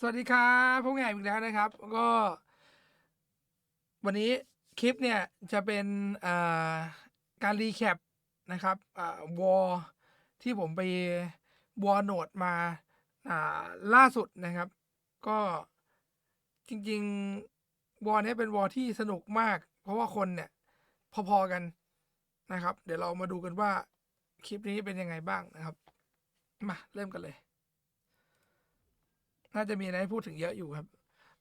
สวัสดีครับพวกแง่อีกแล้วนะครับ ก็ วันนี้คลิปเนี่ยจะเป็นการรีแคปนะครับวอลที่ผมไปวอลโหนดมาล่าสุดนะครับ ก็จริง ๆวอลนี้เป็นวอลที่สนุกมาก เพราะว่าคนเนี่ยพอๆกันนะครับ เดี๋ยวเรามาดูกันว่าคลิปนี้เป็นยังไงบ้างนะครับ มาเริ่มกันเลย น่าจะมีอะไรให้พูดถึงเยอะอยู่ครับ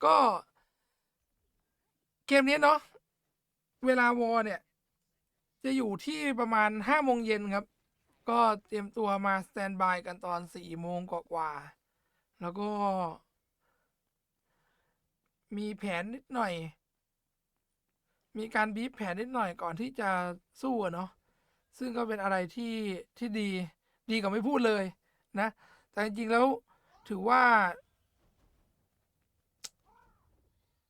ก็ เกมนี้เนาะเวลาวอลเนี่ย จะอยู่ที่ประมาณห้าโมงเย็นครับ ก็เตรียมตัวมาสแตนบายกันตอนสี่โมงกว่าๆแล้วก็ มีแผนนิดหน่อย มีการบีบแผนนิดหน่อยก่อนที่จะสู้เนาะซึ่งก็เป็นอะไรที่ที่ดีดีกว่าไม่พูดเลยนะ แต่จริงๆแล้วถือว่า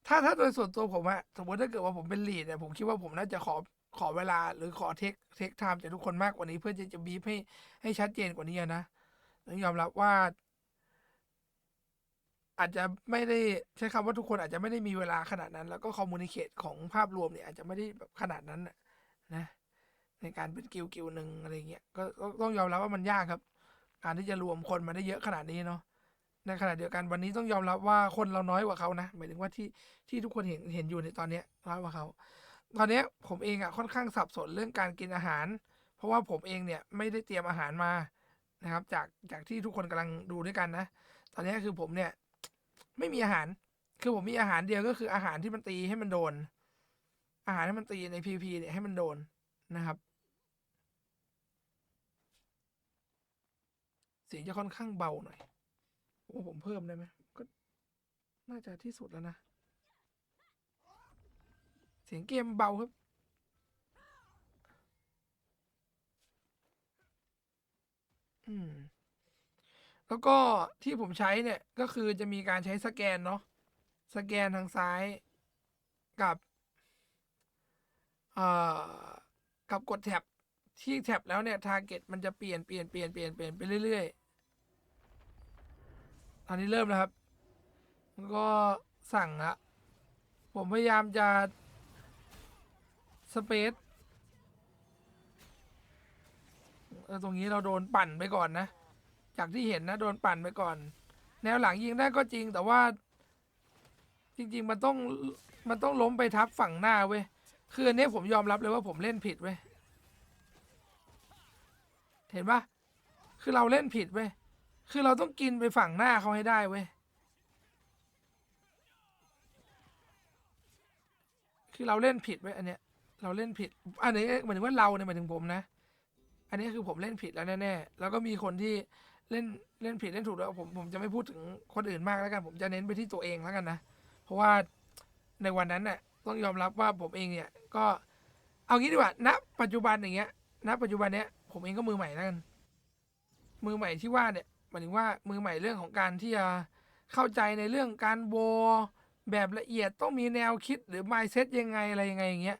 ถ้าถ้าโดยส่วนตัวผมอะสมมติถ้าเกิดว่าผมเป็นลีดเนี่ยผมคิดว่าผมน่าจะขอขอเวลาหรือขอเทคเทคไทม์จากทุกคนมากกว่านี้ เพื่อจะจะบีบให้ให้ชัดเจนกว่านี้นะต้องยอมรับว่า อาจจะไม่ได้ใช้คำว่าทุกคนอาจจะไม่ได้มีเวลาขนาดนั้น แล้วก็คอมมูนิเคตของภาพรวมเนี่ยอาจจะไม่ได้แบบขนาดนั้นนะ ในการเป็นกิลกิลหนึ่งอะไรเงี้ยก็ต้องยอมรับว่ามันยากครับ การที่จะรวมคนมาได้เยอะขนาดนี้เนาะ ในขณะเดียวกันวันนี้ต้องยอมรับว่าคนเราน้อยกว่าเขานะหมายถึงว่าที่ที่ทุกคนเห็นเห็นอยู่ในตอนเนี้ยน้อยกว่าเขาตอนเนี้ยผมเองอะค่อนข้างสับสนเรื่องการกินอาหาร เพราะว่าผมเองเนี่ยไม่ได้เตรียมอาหารมานะครับ จากจากที่ทุกคนกำลังดูด้วยกันนะ ตอนนี้คือผมเนี่ยไม่มีอาหาร คือผมมีอาหารเดียวก็คืออาหารที่มันตีให้มันโดน อาหารที่มันตีในพีพีเนี่ยให้มันโดนนะครับเสียงจะค่อนข้างเบาหน่อย โอ้ผมเพิ่มได้ไหมก็น่าจะที่สุดแล้วนะ เสียงเกมเบาครับ อืม แล้วก็ที่ผมใช้เนี่ยก็คือจะมีการใช้สแกนเนาะสแกนทางซ้ายกับเอ่อกับกดแท็บที่แท็บแล้วเนี่ยทาร์เก็ตมันจะเปลี่ยนเปลี่ยนเปลี่ยนเปลี่ยนเปลี่ยนไปเรื่อยๆ ตอนนี้เริ่มแล้วครับแล้วก็สั่งละผมพยายามจะสเปซเออตรงนี้เราโดนปั่นไปก่อนนะ จากที่เห็นนะโดนปั่นไปก่อน แนวหลังยิงได้ก็จริงแต่ว่า จริง ๆ มันต้องมันต้องล้มไปทับฝั่งหน้าเว้ยคืออันนี้ผมยอมรับเลยว่าผมเล่นผิดเว้ยเห็นปะคือเราเล่นผิดเว้ย คือเราต้องกินไปฝั่งหน้าเขาให้ได้เว้ย คือเราเล่นผิดเว้ยอันเนี้ย เราเล่นผิด อันนี้หมายถึงว่าเราเนี่ยหมายถึงผมนะ อันนี้คือผมเล่นผิดแล้วแน่ๆ แล้วก็มีคนที่เล่นเล่นผิดเล่นถูกแล้วผมผมจะไม่พูดถึงคนอื่นมากแล้วกัน ผมจะเน้นไปที่ตัวเองแล้วกันนะ เพราะว่าในวันนั้นน่ะต้องยอมรับว่าผมเองเนี่ยก็เอางี้ดีกว่าณปัจจุบันอย่างเงี้ยณปัจจุบันเนี้ยผมเองก็มือใหม่แล้วกัน มือใหม่ที่ว่าเนี่ย มายถึงว่ามือใหม่เรื่องของการที่จะเข้าใจในเรื่องการโบแบบละเอียดต้องมีแนวคิดหรือ mindset ยังไงอะไรยังไงอย่างเงี้ย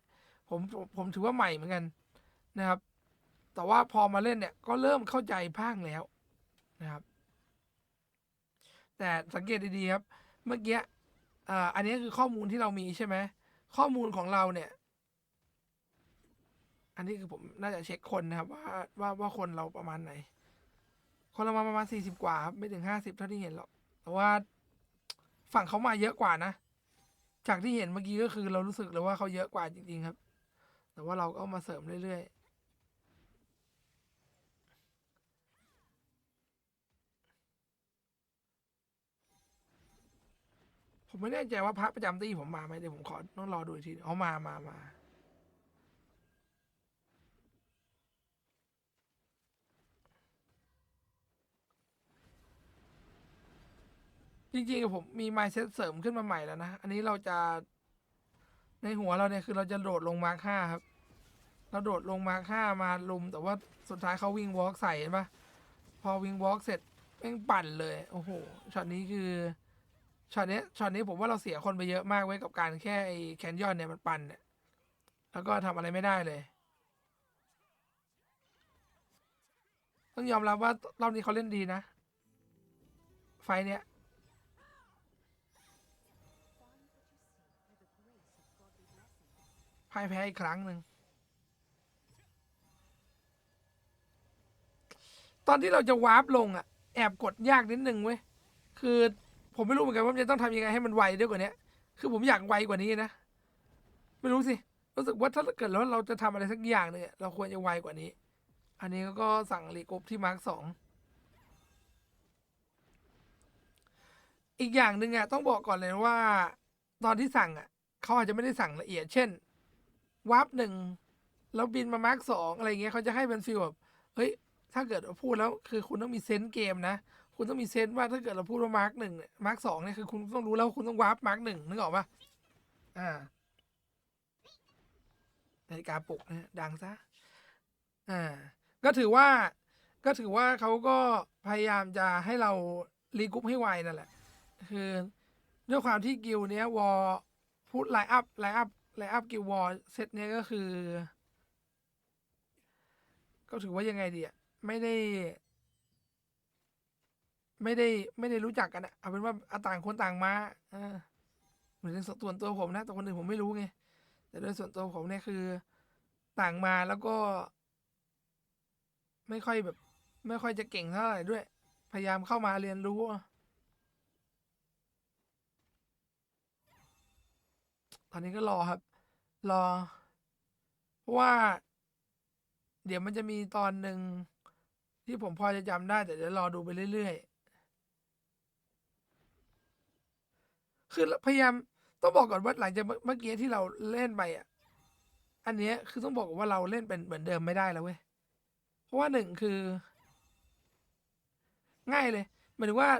ผมผมผมถือว่าใหม่เหมือนกันนะครับ แต่ว่าพอมาเล่นเนี่ยก็เริ่มเข้าใจบ้างแล้วนะครับ แต่สังเกตดีๆครับ เมื่อกี้อ่าอันนี้คือข้อมูลที่เรามีใช่ไหมข้อมูลของเราเนี่ย อันนี้คือผมน่าจะเช็คคนนะครับ ว่าว่าว่าคนเราประมาณไหน คนเรามาประมาณสี่สิบกว่าครับไม่ถึงห้าสิบเท่าที่เห็นหรอกแต่ว่าฝั่งเขามาเยอะกว่านะ จากที่เห็นเมื่อกี้ก็คือเรารู้สึกเลยว่าเขาเยอะกว่าจริงๆครับ แต่ว่าเราก็มาเสริมเรื่อยๆผมไม่แน่ใจว่าพระประจำตีผมมาไหมเดี๋ยวผมขอต้องรอดูอีกทีเอามามามา จริงๆผมมี mindset เสริมขึ้นมาใหม่แล้วนะ อันนี้เราจะในหัวเราเนี่ยคือเราจะโดดลงมาค่าครับ เราโดดลงมาค่ามาลุม แต่ว่าสุดท้ายเขาวิ่งวอล์กใส่เห็นปะพอวิ่งวอล์กเสร็จแม่งปั่นเลย โอ้โหช็อตนี้คือช็อตนี้ช็อตนี้ผมว่าเราเสียคนไปเยอะมากไว้กับการแค่ไอ้แคนยอนเนี่ยมันปั่นเนี่ยแล้วก็ทำอะไรไม่ได้เลย ต้องยอมรับว่ารอบนี้เขาเล่นดีนะ ไฟเนี้ย พ่ายแพ้อีกครั้งหนึ่ง ตอนที่เราจะวาร์ปลงอะแอบกดยากนิดนึงเว้ย คือผมไม่รู้เหมือนกันว่าจะต้องทำยังไงให้มันไวด้วยกว่านี้คือผมอยากไวกว่านี้นะ ไม่รู้สิ รู้สึกว่าถ้าเกิดแล้วเราจะทำอะไรสักอย่างหนึ่งอะเราควรจะไวกว่านี้ อันนี้ก็สั่งรีกรุ๊ปที่มาร์กสองอีกอย่างหนึ่งอะต้องบอกก่อนเลยว่า ตอนที่สั่งอะเขาอาจจะไม่ได้สั่งละเอียด เช่น วาร์ปหนึ่งแล้วบินมามาร์กสองอะไรเงี้ยเขาจะให้เป็นฟีลแบบเฮ้ยถ้าเกิดเราพูดแล้วคือคุณต้องมีเซนส์เกมนะ คุณต้องมีเซนส์ว่าถ้าเกิดเราพูดว่ามาร์กหนึ่งมาร์กสองเนี่ยคือคุณต้องรู้แล้วคุณต้องวาร์ปมาร์กหนึ่งนึกออกปะอ่านาฬิกาปลุกนะดังซะอ่า ก็ถือว่าก็ถือว่าเขาก็พยายามจะให้เรารีกรุ๊ปให้ไวนั่นแหละ คือด้วยความที่กิลเนี้ยวอลพูดไลน์อัพไลน์อัพ ไลอัพกิลวอลเซตเนี้ยก็คือ ก็ถือว่ายังไงดีอะไม่ได้ ไม่ได้ไม่ได้รู้จักกันอะเอาเป็นว่าต่างคนต่างมาอ่าเหมือนในส่วนตัวผมนะแต่คนอื่นผมไม่รู้ไง แต่โดยส่วนตัวผมเนี่ยคือต่างมาแล้วก็ ไม่ค่อยแบบ ไม่ค่อยจะเก่งเท่าไหร่ด้วย พยายามเข้ามาเรียนรู้ อะตอนนี้ก็รอครับ รอ เพราะว่า เดี๋ยวมันจะมีตอนหนึ่งที่ผมพอจะจำได้ แต่เดี๋ยวรอดูไปเรื่อยๆ คือพยายามต้องบอกก่อนว่าหลังจากเมื่อกี้ที่เราเล่นไปอะ อันเนี้ยคือต้องบอกว่าเราเล่นเป็นเหมือนเดิมไม่ได้แล้วเว้ย เพราะว่าหนึ่งคือ ง่ายเลยหมายถึงว่า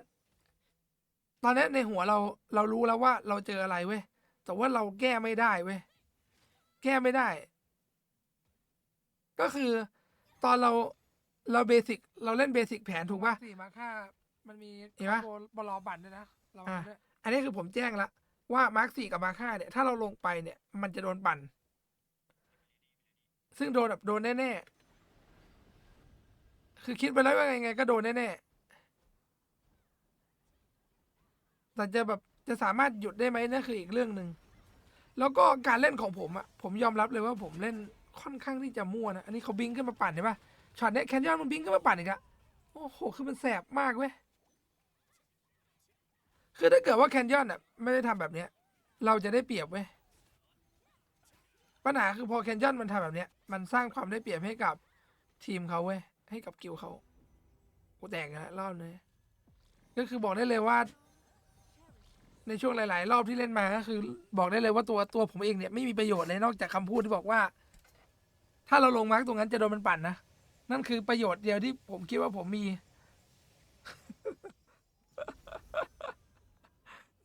ตอนนี้ในหัวเราเรารู้แล้วว่าเราเจออะไรเว้ย แต่ว่าเราแก้ไม่ได้เว้ยแก้ไม่ได้ ก็คือตอนเราเราเบสิกเราเล่นเบสิกแผนถูกป่ะสี่มาค่ามันมีเห็นปะบอลบัตรด้วยนะเราด้วยอันนี้คือผมแจ้งแล้วว่ามาร์คสี่กับมาค่าเนี่ย ถ้าเราลงไปเนี่ย มันจะโดนปั่น ซึ่งโดนแบบโดนแน่ๆ คือคิดไปแล้วว่าไงๆก็โดนแน่ๆแต่จะแบบ จะสามารถหยุดได้ไหมนั่นคืออีกเรื่องหนึ่งแล้วก็การเล่นของผมอะผมยอมรับเลยว่าผมเล่นค่อนข้างที่จะมั่วนะอันนี้เขาบิงขึ้นมาปั่นเห็นปะช็อตเนี้ยแคนยอนมันบิงขึ้นมาปั่นอีกอะโอ้โหคือมันแสบมากเว้ยคือถ้าเกิดว่าแคนยอนอะไม่ได้ทำแบบเนี้ย เราจะได้เปรียบเว้ยปัญหาคือพอแคนยอนมันทำแบบเนี้ยมันสร้างความได้เปรียบให้กับทีมเขาเว้ยให้กับกิลเขากูแตกแล้วรอบนี้ก็คือบอกได้เลยว่า ในช่วงหลาย ๆ รอบที่เล่นมาก็คือ บอกได้เลยว่าตัวตัวผมเองเนี่ยไม่มีประโยชน์เลยนอกจากคำพูดที่บอกว่า ถ้าเราลงมาร์กตรงนั้นจะโดนมันปั่นนะนั่นคือประโยชน์เดียวที่ผมคิดว่าผมมี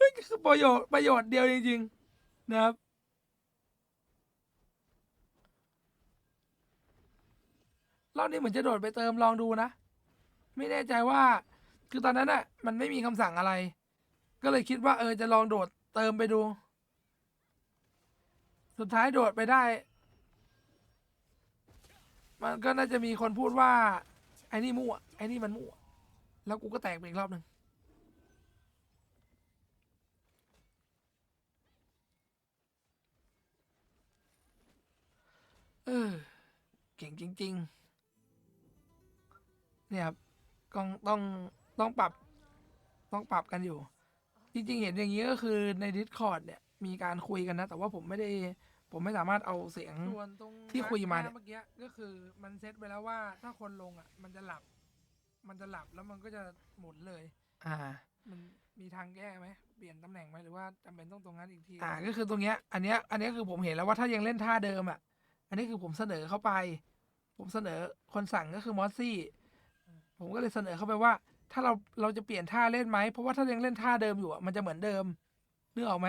นั่นคือประโยชน์ประโยชน์เดียวจริง ๆ นะครับ รอบนี้เหมือนจะโดดไปเติมลองดูนะ ไม่แน่ใจว่า คือตอนนั้นอะมันไม่มีคำสั่งอะไร ก็เลยคิดว่าเออจะลองโดดเติมไปดู สุดท้ายโดดไปได้ มันก็น่าจะมีคนพูดว่า ไอ้นี่มั่วไอ้นี่มันมั่ว แล้วกูก็แตกไปอีกรอบหนึ่งเออเก่งจริง ๆ เนี่ยครับต้องต้องต้องปรับต้องปรับกันอยู่ จริงๆ เห็นอย่างนี้ก็คือใน Discord เนี่ยมีการคุยกันนะ แต่ว่าผมไม่ได้ผมไม่สามารถเอาเสียงที่คุยมาเนี่ย เมื่อกี้ก็คือมันเซตไปแล้วว่าถ้าคนลงอะ มันจะหลับ มันจะหลับแล้วมันก็จะหมุนเลย อ่า มันมีทางแก้ไหมเปลี่ยนตำแหน่งไหมหรือว่าจำเป็นต้องตรงนั้นอีกทีอ่าก็คือตรงเนี้ยอันเนี้ยอันเนี้ยคือผมเห็นแล้วว่าถ้ายังเล่นท่าเดิมอะ อันนี้คือผมเสนอเข้าไป ผมเสนอคนสั่งก็คือมอสซี่ ผมก็เลยเสนอเข้าไปว่า ถ้าเราเราจะเปลี่ยนท่าเล่นไหมเพราะว่าถ้ายังเล่นท่าเดิมอยู่อะมันจะเหมือนเดิมนึกออกไหม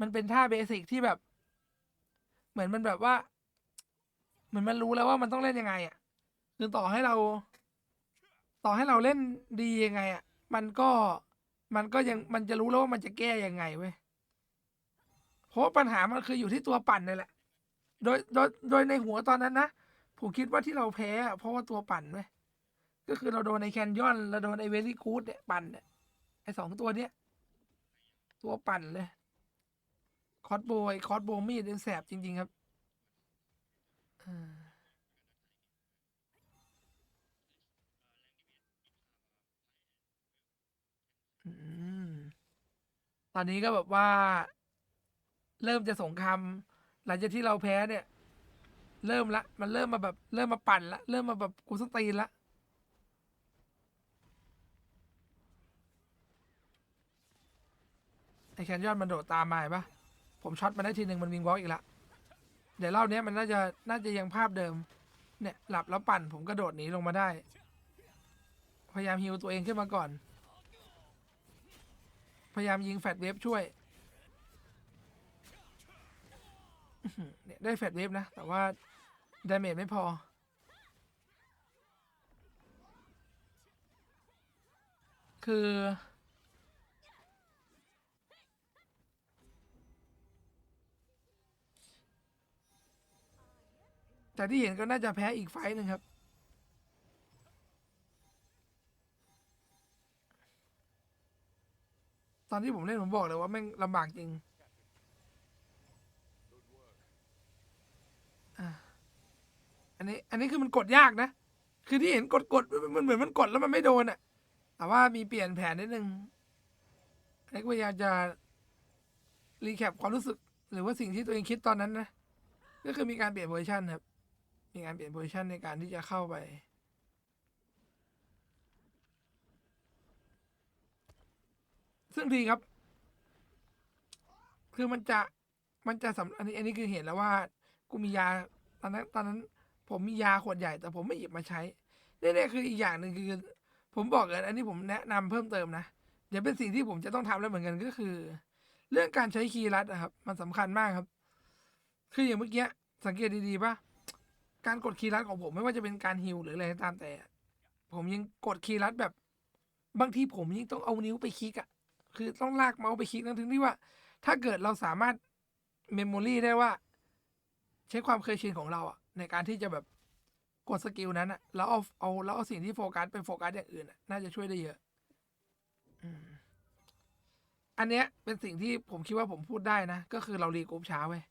มันเป็นท่าเบสิกที่แบบ เหมือนมันแบบว่า เหมือนมันรู้แล้วว่ามันต้องเล่นยังไงอะคือต่อให้เรา ต่อให้เราเล่นดียังไงอะ มันก็มันก็ยังมันจะรู้แล้วว่ามันจะแก้ยังไงเว้ยเพราะปัญหามันคืออยู่ที่ตัวปั่นนี่แหละ โดยโดยโดยในหัวตอนนั้นนะผมคิดว่าที่เราแพ้เพราะว่าตัวปั่นเว้ย ก็คือเราโดนไอแคนยอนเราโดนไอเวลี่กูดเนี่ยปั่นเนี่ยไอสองตัวเนี้ยตัวปั่นเลยคอสโบยคอสโบมีดเนี่ยแสบจริง ๆ ครับอืมอืมตอนนี้ก็แบบว่า เริ่มจะสงครามหลังจากที่เราแพ้เนี่ย เริ่มละ มันเริ่มมาแบบ เริ่มมาปั่นละ เริ่มมาแบบกูสตีนละ ไอแคนยอนมันโดดตามมาเห็นปะผมช็อตมันได้ทีหนึ่งมันวิงวอล์กอีกละเดี๋ยวรอบเนี้ยมันน่าจะน่าจะยังภาพเดิม เนี่ยหลับแล้วปั่นผมกระโดดหนีลงมาได้ พยายามฮิวตัวเองขึ้นมาก่อน พยายามยิงแฟดเวฟช่วยเนี่ยได้แฟดเวฟนะ แต่ว่าดาเมจไม่พอ คือ แต่ที่เห็นก็น่าจะแพ้อีกไฟต์หนึ่งครับ ตอนที่ผมเล่นผมบอกเลยว่าแม่งลำบากจริงอันนี้ อันนี้คือมันกดยากนะ คือที่เห็นกดกดมันเหมือนมันกดแล้วมันไม่โดนอะแต่ว่ามีเปลี่ยนแผนนิดนึงอันนี้พยายามจะรีแคปความรู้สึก หรือว่าสิ่งที่ตัวเองคิดตอนนั้นนะ ก็คือมีการเปลี่ยนเวอร์ชันครับ มีการเปลี่ยนโพซิชันในการที่จะเข้าไป ซึ่งดีครับ คือมันจะมันจะสำอันนี้อันนี้คือเห็นแล้วว่า กูมียาตอนนั้นตอนนั้น ผมมียาขวดใหญ่ แต่ผมไม่หยิบมาใช้นี่ๆคืออีกอย่างหนึ่งคือ ผมบอกเลยอันนี้ผมแนะนำเพิ่มเติมนะเดี๋ยวเป็นสิ่งที่ผมจะต้องทำแล้วเหมือนกันก็คือ เรื่องการใช้คีย์ลัดอะครับ มันสำคัญมากครับ คืออย่างเมื่อกี้สังเกตดีๆป่ะ การกดคีย์ลัดของผมไม่ว่าจะเป็นการฮิลหรืออะไรก็ตามแต่ ผมยังกดคีย์ลัดแบบ บางทีผมยังต้องเอานิ้วไปคลิกอะคือต้องลากเมาส์ไปคลิกทั้งที่ว่า ถ้าเกิดเราสามารถเมมโมรีได้ว่า ใช้ความเคยชินของเราอะในการที่จะแบบกดสกิลนั้นอะแล้วเอาเอาแล้วเอาสิ่งที่โฟกัสไปโฟกัสอย่างอื่นอะน่าจะช่วยได้เยอะอันเนี้ยเป็นสิ่งที่ผมคิดว่าผมพูดได้นะ ก็คือเรารีกรุ๊ปช้าเว้ย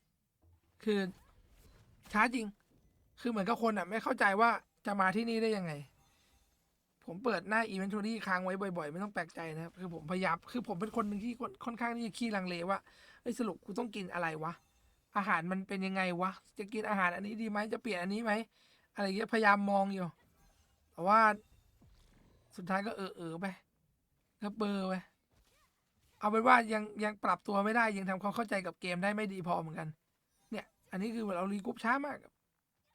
คือช้าจริง คือเหมือนกับคนอะ ไม่เข้าใจว่าจะมาที่นี่ได้ยังไง ผมเปิดหน้า inventory ค้างไว้บ่อยๆ ไม่ต้องแปลกใจนะครับ คือผมพยายามคือผมเป็นคนหนึ่งที่ค่อนนข้างที่จะขี้ลังเลว่าเอ้ยสรุปกูต้องกินอะไรวะ อาหารมันเป็นยังไงวะ จะกินอาหารอันนี้ดีไหมจะเปลี่ยนอันนี้ไหมอะไรเงี้ยพยายามมองอยู่แต่ว่า สุดท้ายก็เออเออไปก็เบอร์ไปเอาเป็นว่ายังยังปรับตัวไม่ได้ยังทำความเข้าใจกับเกมได้ไม่ดีพอเหมือนกัน เนี่ย อันนี้คือเรารีกรุ๊ปช้ามาก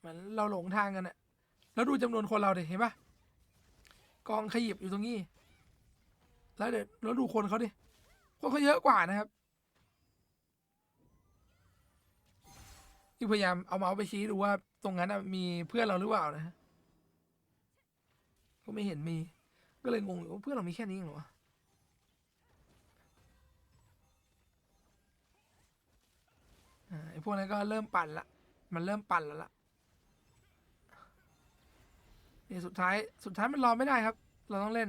เหมือนเราหลงทางกันอะแล้วดูจำนวนคนเราดิเห็นปะกองขยิบอยู่ตรงนี้ แล้วเดี๋ยวแล้วดูคนเขาดิ คนเขาเยอะกว่านะครับที่พยายามเอาเมาส์ไปชี้ดูว่าตรงนั้นมีเพื่อนเราหรือเปล่านะฮะก็ไม่เห็นมี ก็เลยงงว่าเพื่อนเรามีแค่นี้เหรอวะอ่าไอ้พวกนั้นก็เริ่มปั่นละ มันเริ่มปั่นแล้วล่ะ นี่สุดท้ายสุดท้ายมันรอไม่ได้ครับ เราต้องเล่น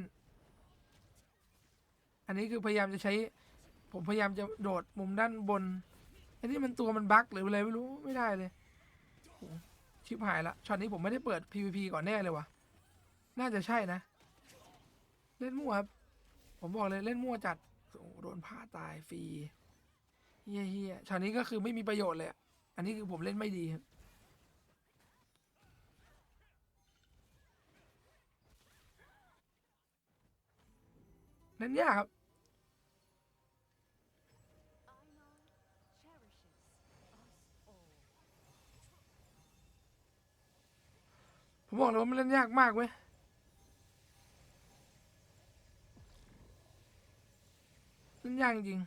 อันนี้คือพยายามจะใช้ ผมพยายามจะโดดมุมด้านบนอันนี้มันตัวมันบั๊กหรืออะไรไม่รู้ไม่ได้เลยชิบหายละช็อตนี้ผมไม่ได้เปิด PVP ก่อนแน่เลยวะน่าจะใช่นะ เล่นมั่วครับ ผมบอกเลยเล่นมั่วจัดโอ้โหโดนพาตายฟรีเฮียเฮียช็อตนี้ก็คือไม่มีประโยชน์เลยอันนี้คือผมเล่นไม่ดีครับ เล่นยากครับ ผมบอกเลยว่ามันเล่นยากมากเว้ยเล่นยากจริง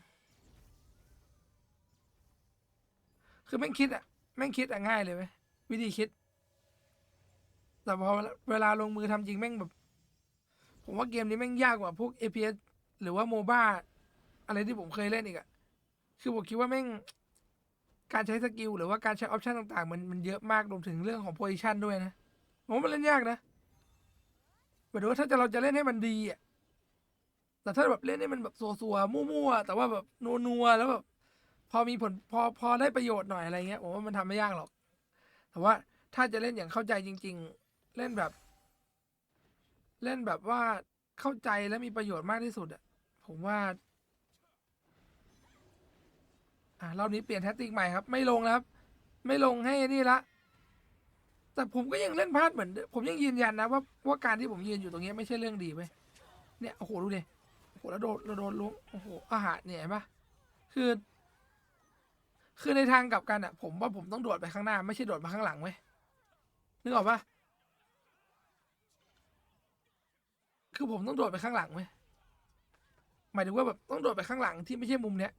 คือแม่งคิดอะแม่งคิดอะง่ายเลยเว้ยวิธีคิด แต่พอเวลาลงมือทำจริงแม่งแบบ ผมว่าเกมนี้แม่งยากกว่าพวก APS หรือว่าโมบ้าอะไรที่ผมเคยเล่นอีกอะคือผมคิดว่าแม่งการใช้สกิลหรือว่าการใช้ออปชันต่างๆ มันมันเยอะมากรวมถึงเรื่องของโพซิชันด้วยนะผมว่ามันเล่นยากนะหมายถึงว่าถ้าจะเราจะเล่นให้มันดีอะแต่ถ้าแบบเล่นให้มันแบบสัวๆมั่วๆแต่ว่าแบบนัวๆแล้วแบบพอมีผลพอพอได้ประโยชน์หน่อยอะไรเงี้ยผมว่ามันทำไม่ยากหรอก แต่ว่าถ้าจะเล่นอย่างเข้าใจจริง ๆ เล่นแบบ เล่นแบบว่า เข้าใจและมีประโยชน์มากที่สุดอะผมว่า อ่ารอบนี้เปลี่ยนแทคติกใหม่ครับ ไม่ลงแล้วครับ ไม่ลงให้นี่ละ แต่ผมก็ยังเล่นพลาดเหมือนเดิมผมยังยืนยันนะว่าว่าการที่ผมยืนอยู่ตรงนี้ไม่ใช่เรื่องดีเว้ยเนี่ยโอ้โหดูดิโอ้โหแล้วโดนเราโดนล้วงโอ้โหอาหารเนี่ยเห็นปะคือ คือในทางกลับกันอะผมว่าผมต้องโดดไปข้างหน้า ไม่ใช่โดดมาข้างหลังเว้ยนึกออกปะ คือผมต้องโดดไปข้างหลังเว้ยหมายถึงว่าแบบต้องโดดไปข้างหลังที่ไม่ใช่มุมเนี้ย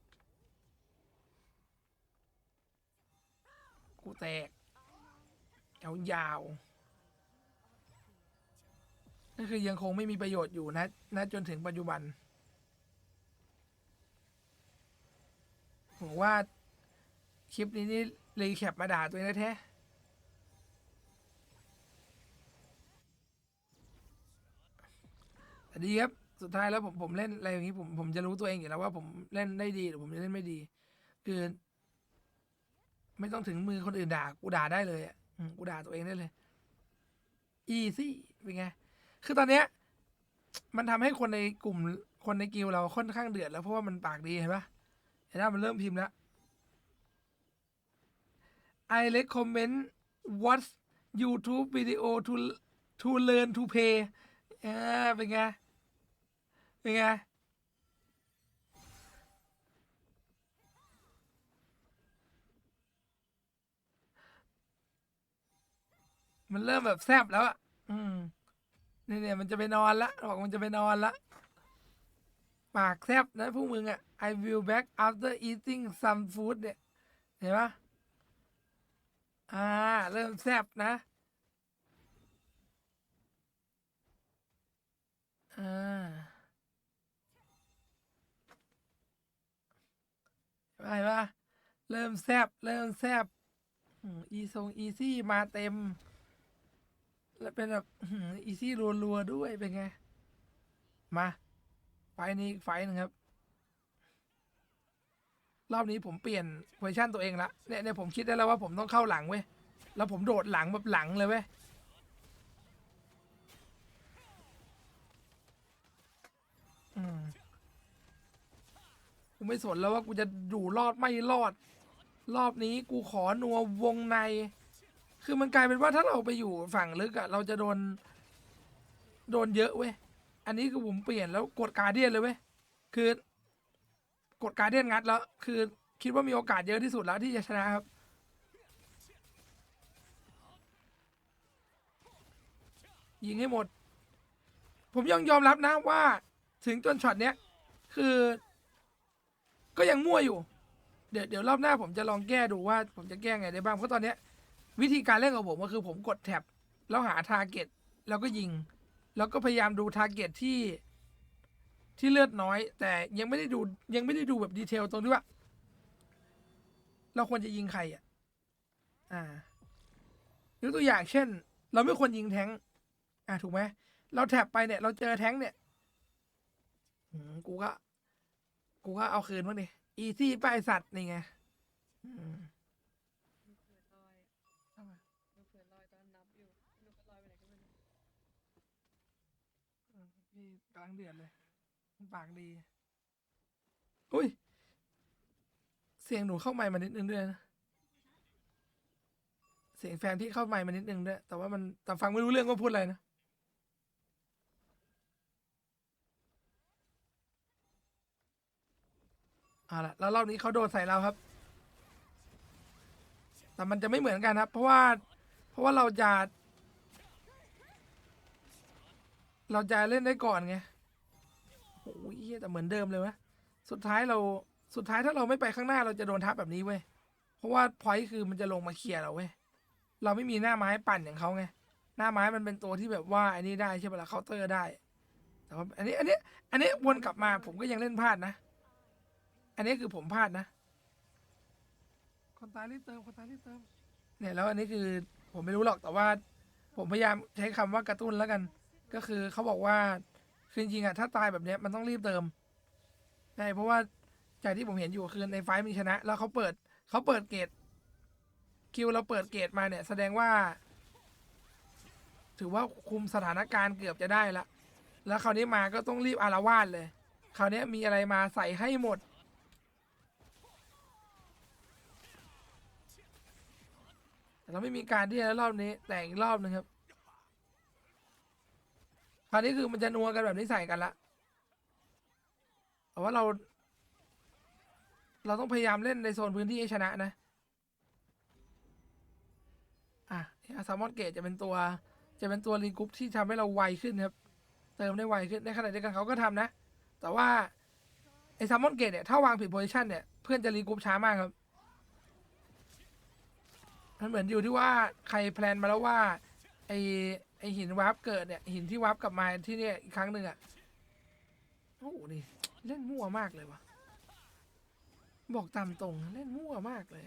กูแตกยาวยาวนั่นคือยังคงไม่มีประโยชน์อยู่นะนะจนถึงปัจจุบันผมว่า คลิปนี้นี่รีแคปมาด่าตัวเองแท้ แต่ดีครับ สุดท้ายแล้วผมผมเล่นอะไรอย่างนี้ผมผมจะรู้ตัวเองอยู่แล้วว่าผมเล่นได้ดีหรือผมจะเล่นไม่ดี คือ ไม่ต้องถึงมือคนอื่นด่ากูด่าได้เลยอะกูด่าตัวเองได้เลยอีซี่เป็นไง คือตอนเนี้ย มันทำให้คนในกลุ่มคนในกิลเราค่อนข้างเดือดแล้วเพราะว่ามันปากดีเห็นปะเห็นปะมันเริ่มพิมพ์แล้ว I recommend watch YouTube video to to learn to pay อ่าเป็นไง เป็นไงมันเริ่มแบบแซบแล้วอะ อืมเนี่ยเนี่ยมันจะไปนอนละบอกมันจะไปนอนละ ปากแซบนะพวกมึงอะ I will back after eating some food เนี่ย เห็นปะอ่า เริ่มแซบนะ อ่า ไปปะเริ่มแซบเริ่มแซบอีทรงอีซี่มาเต็ม แล้วเป็นแบบอีซี่รัวๆด้วยเป็นไง มาไฟล์นี้อีกไฟล์นึงครับ รอบนี้ผมเปลี่ยนเวอร์ชันตัวเองละเนี่ยเนี่ยผมคิดได้แล้วว่าผมต้องเข้าหลังเว้ยแล้วผมโดดหลังแบบหลังเลยเว้ยอืม ไม่สนแล้วว่ากูจะอยู่รอดไม่รอด รอบนี้กูขอนัววงใน คือมันกลายเป็นว่าถ้าเราไปอยู่ฝั่งลึกอะเราจะโดน โดนเยอะเว้ย อันนี้คือผมเปลี่ยนแล้วกดการเดียนเลยเว้ย คือกดการเดียนงัดแล้ว คือคิดว่ามีโอกาสเยอะที่สุดแล้วที่จะชนะครับยิงให้หมด ผมยังยอมรับนะว่า ถึงจนช็อตเนี้ย คือ ก็ยังมั่วอยู่ เดี๋ยวเดี๋ยวรอบหน้าผมจะลองแก้ดูว่าผมจะแก้ไงได้บ้าง เพราะตอนเนี้ยวิธีการเล่นของผมก็คือผมกดแท็บแล้วหาทาร์เก็ตแล้วก็ยิง แล้วก็พยายามดูทาร์เก็ตที่ที่เลือดน้อย แต่ยังไม่ได้ดูยังไม่ได้ดูแบบดีเทลตรงที่ว่า เราควรจะยิงใครอะ อ่ายกตัวอย่างเช่น เราไม่ควรยิงแท้ง อ่าถูกไหมเราแท็บไปเนี่ย เราเจอแท้งเนี่ยกูก็ กูก็เอาคืนมั้งดิอีซี่ไปสัตว์นี่ไงอืมมือเผือลอยทำไมมือเผือลอยตอนนับอยู่ไม่รู้เขาลอยไปไหนก็ไม่รู้เออพี่กำลังเดือดเลยปากดีอุ้ย เสียงหนูเข้าไมค์มานิดนึงด้วยนะเสียงแฟนที่เข้าไมค์มานิดนึงด้วยแต่ว่ามันแต่ฟังไม่รู้เรื่องว่าพูดอะไรนะ เอาละแล้วรอบนี้เขาโดนใส่เราครับ แต่มันจะไม่เหมือนกันครับ เพราะว่า เพราะว่าเราจะ เราจะเล่นได้ก่อนไงโอ้ยแต่เหมือนเดิมเลยวะสุดท้ายเรา สุดท้ายถ้าเราไม่ไปข้างหน้าเราจะโดนทับแบบนี้เว้ย เพราะว่าพอยต์คือมันจะลงมาเคลียร์เราเว้ย เราไม่มีหน้าไม้ปั่นอย่างเขาไง หน้าไม้มันเป็นตัวที่แบบว่าอันนี้ได้ใช่ปะล่ะเคาน์เตอร์ได้ แต่ว่าอันนี้ อันนี้ อันนี้วนกลับมาผมก็ยังเล่นพลาดนะ อันนี้คือผมพลาดนะ คนตายรีบเติม คนตายรีบเติม เนี่ยแล้วอันนี้คือผมไม่รู้หรอกแต่ว่า ผมพยายามใช้คำว่ากระตุ้นแล้วกัน ก็คือเขาบอกว่าคือจริงๆอะถ้าตายแบบเนี้ยมันต้องรีบเติมใช่เพราะว่าจากที่ผมเห็นอยู่คือในไฟล์มีชนะ แล้วเขาเปิดเขาเปิดเกรดคิวเราเปิดเกรดมาเนี่ย แสดงว่า ถือว่าคุมสถานการณ์เกือบจะได้ละแล้วคราวนี้มาก็ต้องรีบอารวาสเลย คราวนี้มีอะไรมาใส่ให้หมด แต่เราไม่มีการที่จะรอบนี้ แต่อีกรอบนึงครับคราวนี้คือมันจะนัวกันแบบนี้ใส่กันละแต่ว่าเรา เราต้องพยายามเล่นในโซนพื้นที่ให้ชนะนะ อะอาซามอนเกตจะเป็นตัว จะเป็นตัวรีกรุ๊ปที่ทำให้เราไวขึ้นครับ เติมได้ไวขึ้นในขณะเดียวกันเขาก็ทำนะ แต่ว่าไอ้ซามอนเกตเนี่ยถ้าวางผิดโพซิชันเนี่ยเพื่อนจะรีกรุ๊ปช้ามากครับ มันเหมือนอยู่ที่ว่าใครแพลนมาแล้วว่าไอไอหินวาร์ปเกิดเนี่ยหินที่วาร์ปกลับมาที่เนี่ยอีกครั้งหนึ่งอะ่ะโอ้โหนี่เล่นมั่วมากเลยวะบอกตามตรงเล่นมั่วมากเลย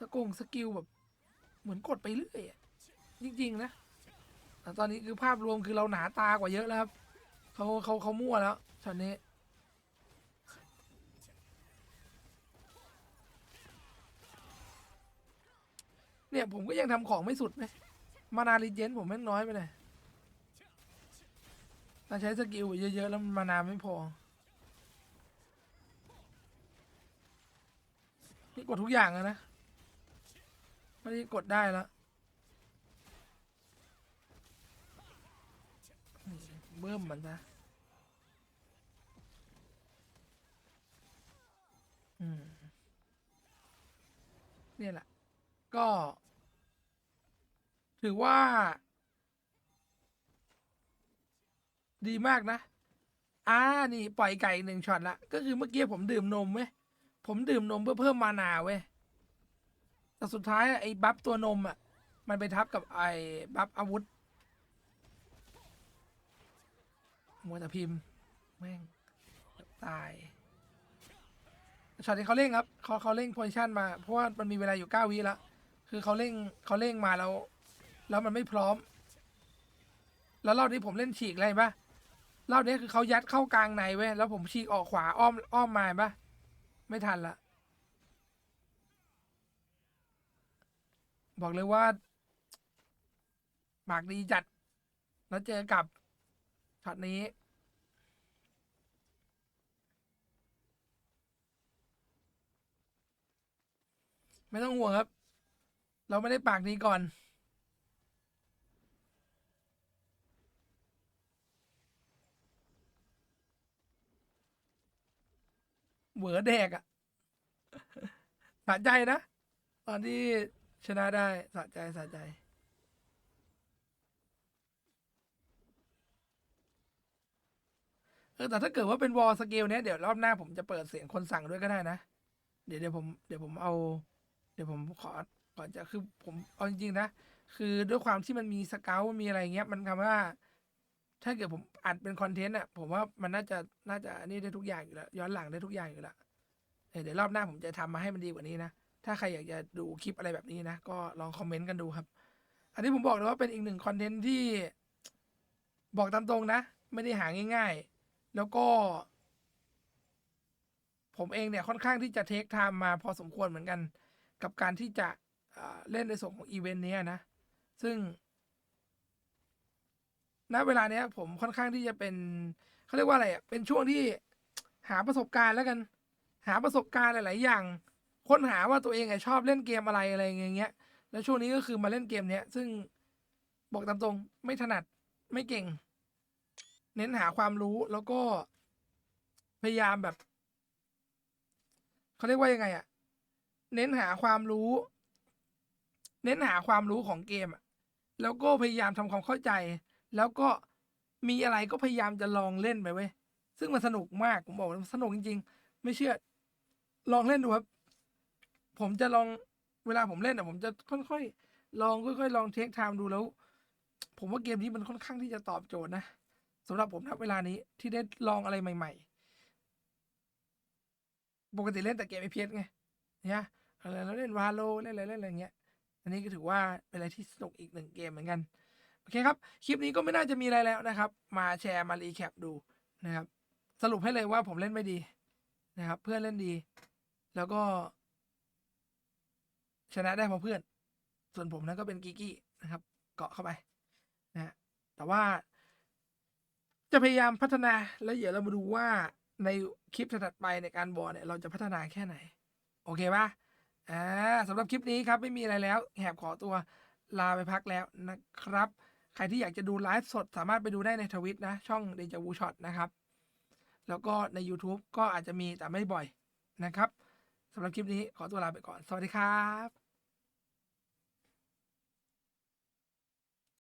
สกงสกิลแบบเหมือนกดไปเรื่อยอะจริงๆนะแต่ตอนนี้คือภาพรวมคือเราหนาตากว่าเยอะแล้วครับเขาเขาเขามั่วแล้วช็อตนี้ เนี่ยผมก็ยังทำของไม่สุดไหมมานาลิเจนผมแม่งน้อยไปเลยถ้าใช้สกิลเยอะๆแล้วมานาไม่พอ นี่กดทุกอย่างแล้วนะไม่ได้กดได้แล้วเบิ่มมันซะอืมเนี่ยแหละ ก็ ถือว่า ดีมากนะอ่านี่ปล่อยไก่หนึ่งช็อตละก็คือเมื่อกี้ผมดื่มนมเว้ยผมดื่มนมเพื่อเพิ่มมานาเว้ยแต่สุดท้ายไอ้บัฟตัวนมอะ มันไปทับกับไอ้บัฟอาวุธมัวแต่พิมพ์แม่งตายช็อตที่เขาเร่งครับเขาเขาเร่งโพซิชันมาเพราะว่ามันมีเวลาอยู่เก้าวิแล้วคือเขาเร่งเขาเร่งมาแล้ว แล้วมันไม่พร้อม แล้วรอบนี้ผมเล่นฉีกอะไรปะรอบนี้คือเขายัดเข้ากลางในเว้ยแล้วผมฉีกออกขวาอ้อมอ้อมมาปะไม่ทันละบอกเลยว่าหมากดีจัด แล้วเจอกับช็อตนี้ไม่ต้องห่วงครับ เราไม่ได้ปากดีก่อน เหวอแดกอะสะใจนะ ตอนที่ชนะได้สะใจสะใจ เออแต่ถ้าเกิดว่าเป็นวอลสเกลเนี้ยเดี๋ยวรอบหน้าผมจะเปิดเสียงคนสั่งด้วยก็ได้นะ เดี๋ยวเดี๋ยวผมเดี๋ยวผมเอา เดี๋ยวผมขอก่อนจะคือผมเอาจริงๆนะ คือด้วยความที่มันมีสเกลมีอะไรเงี้ย มันทำว่า ถ้าเกิดผมอัดเป็นคอนเทนต์อะผมว่ามันน่าจะน่าจะนี่ได้ทุกอย่างอยู่แล้วย้อนหลังได้ทุกอย่างอยู่แล้วเดี๋ยวรอบหน้าผมจะทำมาให้มันดีกว่านี้นะถ้าใครอยากจะดูคลิปอะไรแบบนี้นะก็ลองคอมเมนต์กันดูครับ อันนี้ผมบอกเลยว่าเป็นอีกหนึ่งคอนเทนต์ที่บอกตามตรงนะ ไม่ได้หาง่าย ๆ แล้วก็ ผมเองเนี่ยค่อนข้างที่จะเทคไทม์มาพอสมควรเหมือนกัน กับการที่จะเล่นในส่วนของอีเวนต์เนี้ยนะ ซึ่ง ณเวลาเนี้ย ผมค่อนข้างที่จะเป็นเขาเรียกว่าอะไรอะเป็นช่วงที่หาประสบการณ์แล้วกัน หาประสบการณ์หลาย ๆ อย่าง ค้นหาว่าตัวเองอะชอบเล่นเกมอะไรอะไรอย่างเงี้ย แล้วช่วงนี้ก็คือมาเล่นเกมเนี้ย ซึ่งบอกตามตรงไม่ถนัดไม่เก่ง เน้นหาความรู้แล้วก็พยายามแบบเขาเรียกว่ายังไงอะเน้นหาความรู้ เน้นหาความรู้ของเกมอะแล้วก็พยายามทำความเข้าใจ แล้วก็มีอะไรก็พยายามจะลองเล่นไปเว้ยซึ่งมันสนุกมากผมบอกมันสนุกจริง ๆ ไม่เชื่อ ลองเล่นดูครับ ผมจะลองเวลาผมเล่นอะผมจะค่อยๆลองค่อยๆลองเทคไทม์ดูแล้ว ผมว่าเกมนี้มันค่อนข้างที่จะตอบโจทย์นะสำหรับผมณเวลานี้ที่ได้ลองอะไรใหม่ ๆ ปกติเล่นแต่เกมไอพีไงเนี่ยอะไรแล้วเล่นวาโลเล่นอะไรเล่นอะไรอย่างเงี้ย อันนี้ก็ถือว่าเป็นอะไรที่สนุกอีกหนึ่งเกมเหมือนกัน โอเคครับ คลิปนี้ก็ไม่น่าจะมีอะไรแล้วนะครับ มาแชร์มารีแคปดูนะครับ สรุปให้เลยว่าผมเล่นไม่ดีนะครับ เพื่อนเล่นดี แล้วก็ ชนะได้เพราะเพื่อน ส่วนผมนั้นก็เป็นกีกี้นะครับ เกาะเข้าไปนะแต่ว่า จะพยายามพัฒนาแล้วเดี๋ยวเรามาดูว่าในคลิปถัดไปในการบอลเนี่ยเราจะพัฒนาแค่ไหน โอเคปะอ่าสำหรับคลิปนี้ครับไม่มีอะไรแล้ว แหบขอตัวลาไปพักแล้วนะครับ ใครที่อยากจะดูไลฟ์สดสามารถไปดูได้ในทวิตนะ ช่องเดจาวูช็อตนะครับ แล้วก็ใน YouTube ก็อาจจะมีแต่ไม่บ่อยนะครับสำหรับคลิปนี้ขอตัวลาไปก่อน สวัสดีครับ